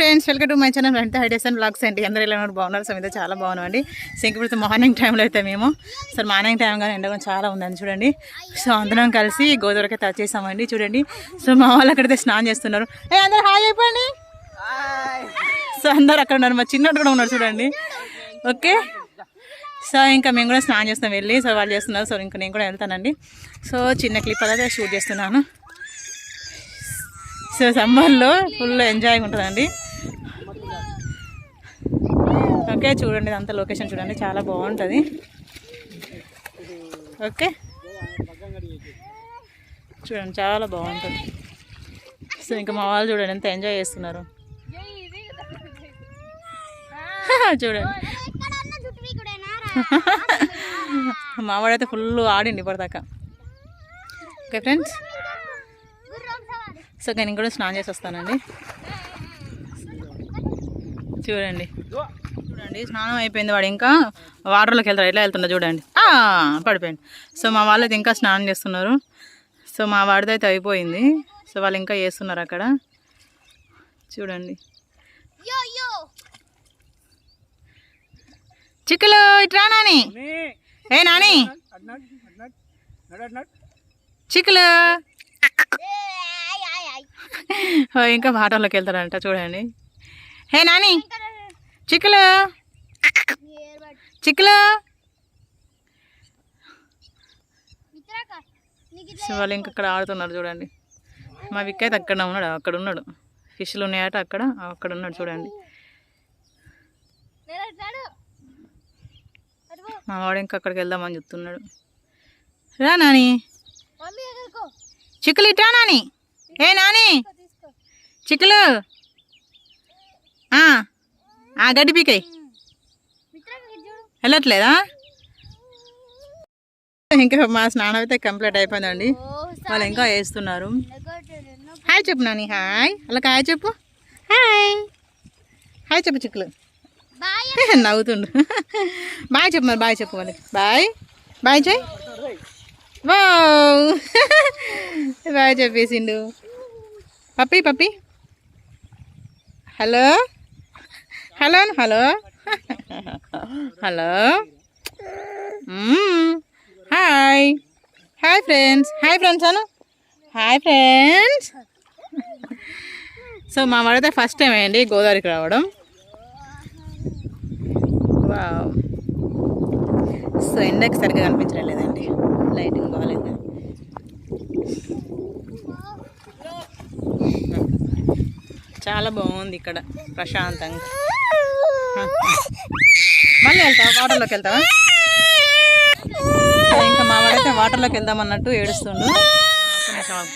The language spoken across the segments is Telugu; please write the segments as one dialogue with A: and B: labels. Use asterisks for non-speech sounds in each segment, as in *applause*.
A: Friends welcome to my channel అంటే హైడేస్ అండ్ బ్లాగ్స్ అండి. అందరూ ఇలా ఉన్నారు? బాగున్నారు? సో మీద చాలా బాగున్నాం అండి సో మార్నింగ్ టైంలో అయితే మేము సో మార్నింగ్ టైం కానీ ఎండ చాలా ఉందని చూడండి. సో అందరం కలిసి గోదావరికి టచ్ చేసామండి చూడండి. సో మా వాళ్ళు అక్కడైతే స్నానం చేస్తున్నారు. ఏ అందరు హాయ్ అయిపోండి. సో అందరు అక్కడ ఉన్నారు. మా చిన్నట్టు కూడా ఉన్నారు చూడండి. ఓకే. సో ఇంకా మేము కూడా స్నానం చేస్తాం వెళ్ళి. సో వాళ్ళు చేస్తున్నారు. సో ఇంకా నేను కూడా వెళ్తానండి. సో చిన్న క్లిప్ అదే షూట్ చేస్తున్నాను. సో సమ్మర్లో ఫుల్ ఎంజాయ్ ఉంటుందండి. ఓకే చూడండి అంత లొకేషన్ చూడండి చాలా బాగుంటుంది. ఓకే. చూడండి చాలా బాగుంటుంది. సో ఇంకా మా వాళ్ళు చూడండి ఎంత ఎంజాయ్ చేస్తున్నారు. *laughs* చూడండి. *laughs* మావాడైతే ఫుల్ ఆడిండి ఇప్పటిదాకా. ఓకే ఫ్రెండ్స్ సో నేను కూడా స్నానం చేసి వస్తానండి. చూడండి. చూడండి స్నానం అయిపోయింది వాడు ఇంకా. వాటర్లోకి వెళ్తారు ఎట్లా వెళ్తుండో చూడండి. ఆ, పడిపోయింది సో మా వాళ్ళైతే ఇంకా స్నానం చేస్తున్నారు. సో మా వాడిది అయితే అయిపోయింది. సో వాళ్ళు ఇంకా చేస్తున్నారు అక్కడ. చూడండి. చిక్కులు ఇట్రా నాని. ఏ నాని. చిక్కులు. ఓ, ఇంకా వాటర్లోకి వెళ్తారంట చూడండి. హే నాని. చిక్కులు? చిక్కులు? వాళ్ళు ఇంక అక్కడ ఆడుతున్నారు చూడండి. మా విక్ అయితే అక్కడ ఉన్నాడు అక్కడ ఉన్నాడు. ఫిష్లు ఉన్నాయట అక్కడ అక్కడ ఉన్నాడు చూడండి. మా వాడు ఇంకా అక్కడికి వెళ్దామని చెప్తున్నాడు. రా నాని. చిక్కులు ఇట్రా నాని. ఏ నాని. చిక్కులు. ఆ. గడ్డి పీకాయి వెళ్ళట్లేదా? ఇంకా మా స్నానం అయితే కంప్లీట్ అయిపోయిందండి. వాళ్ళు ఇంకా వేస్తున్నారు. హాయ్ చెప్పు నాని హాయ్. అలా హాయ్ చెప్పు. హాయ్. హాయ్ చెప్పు చిక్కులు. *laughs* నవ్వుతుండు. బాయ్ చెప్పు మరి బాయ్ చెప్పు వాళ్ళకి. బాయ్. బాయ్ చెయ్. *laughs* బాయ్ చెప్పేసిండు. పప్పి పప్పి. Hello? Hello hello. Hello. Hi. Hi friends. Hi friends అను. Hi friends. సో మా వాడైతే ఫస్ట్ టైం అయ్యండి గోదావరికి రావడం. వావ్. సో ఎండకి సరిగ్గా కనిపించడం లేదండి లైటింగ్ బాగాలేదు. చాలా బాగుంది ఇక్కడ ప్రశాంతంగా. మళ్ళీ వెళ్తావా? వాటర్లోకి వెళ్తావా? ఇంకా మా వాడైతే వాటర్లోకి వెళ్దామన్నట్టు ఏడుస్తుండు. ఒక్క నిమిషం ఆగు.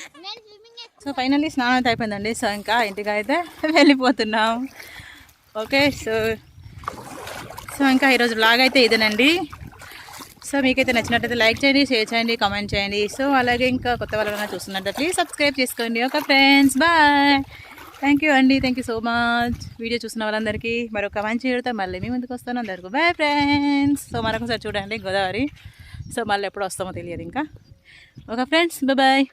A: సో ఫైనల్లీ స్నానం అయితే అయిపోయిందండి. సో ఇంకా ఇంటికి అయితే వెళ్ళిపోతున్నాం. ఓకే సో సో ఇంకా ఈరోజు బ్లాగ్ అయితే ఇదేనండి. సో మీకైతే నచ్చినట్టయితే లైక్ చేయండి షేర్ చేయండి కామెంట్ చేయండి. సో అలాగే ఇంకా కొత్త వాళ్ళైనా చూస్తున్నట్టు ప్లీజ్ సబ్స్క్రైబ్ చేసుకోండి. Okay friends bye thank you అండి thank you so much video చూసిన వాళ్ళందరికీ మరొక మంచి వీడియోతో మళ్ళీ మీ ముందుకు వస్తాను. అందరికీ బాయ్ ఫ్రెండ్స్ సో మరొకసారి చూడండి గోదావరి. సో మళ్ళీ ఎప్పుడు వస్తామో తెలియదు ఇంకా. Okay friends bye